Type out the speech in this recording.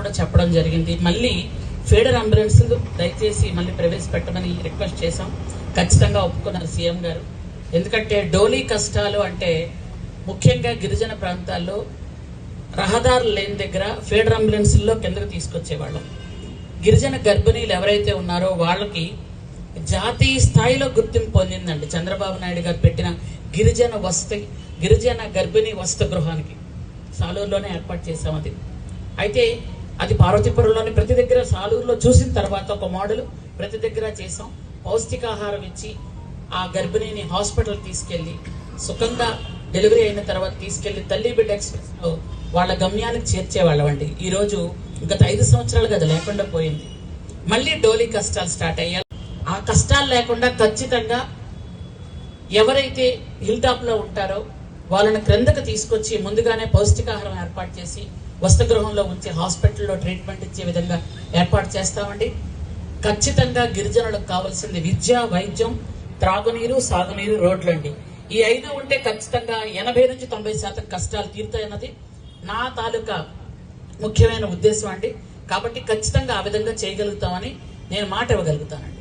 కూడా చెప్పడం జరిగింది. మళ్ళీ ఫీడర్ అంబులెన్స్ దయచేసి మళ్ళీ ప్రవేశపెట్టమని రిక్వెస్ట్ చేశాం. ఖచ్చితంగా ఒప్పుకున్నారు సీఎం గారు. ఎందుకంటే డోలీ కష్టాలు అంటే ముఖ్యంగా గిరిజన ప్రాంతాల్లో రహదారులు లేని దగ్గర ఫీడర్ అంబులెన్స్లో కిందకు తీసుకొచ్చేవాళ్ళం. గిరిజన గర్భిణీలు ఎవరైతే ఉన్నారో వాళ్ళకి జాతీయ స్థాయిలో గుర్తింపు పొందిందండి చంద్రబాబు నాయుడు గారు పెట్టిన గిరిజన వసతి గిరిజన గర్భిణీ వసతి గృహానికి. సాలూరులోనే ఏర్పాటు చేశాం అది. అయితే అది పార్వతీపురంలోని ప్రతి దగ్గర సాలూరులో చూసిన తర్వాత ఒక మోడల్ ప్రతి దగ్గర చేసాం పౌష్టికాహారం ఇచ్చి ఆ గర్భిణిని హాస్పిటల్ తీసుకెళ్ళి సుఖంగా డెలివరీ అయిన తర్వాత తీసుకెళ్ళి తల్లి బిడ్డ ఎక్స్ప్రెస్లో వాళ్ళ గమ్యానికి చేర్చేవాళ్ళమండి ఈ ఈరోజు గత ఐదు సంవత్సరాలుగా అది లేకుండా పోయింది. మళ్ళీ డోలీ కష్టాలు స్టార్ట్ అయ్యాయి. ఆ కష్టాలు లేకుండా ఖచ్చితంగా ఎవరైతే హిల్ టాప్లో ఉంటారో వాళ్ళని క్రిందకు తీసుకొచ్చి ముందుగానే పౌష్టికాహారం ఏర్పాటు చేసి వసతిగృహంలో ఉంచి హాస్పిటల్లో ట్రీట్మెంట్ ఇచ్చే విధంగా ఏర్పాటు చేస్తామండి. ఖచ్చితంగా గిరిజనులకు కావాల్సింది విద్య వైద్యం త్రాగునీరు సాగునీరు రోడ్లు అండి. ఈ ఐదు ఉంటే ఖచ్చితంగా ఎనభై నుంచి తొంభై శాతం కష్టాలు తీరుతాయన్నది నా తాలూకా ముఖ్యమైన ఉద్దేశం అండి. కాబట్టి ఖచ్చితంగా ఆ విధంగా చేయగలుగుతామని నేను మాట ఇవ్వగలుగుతానండి.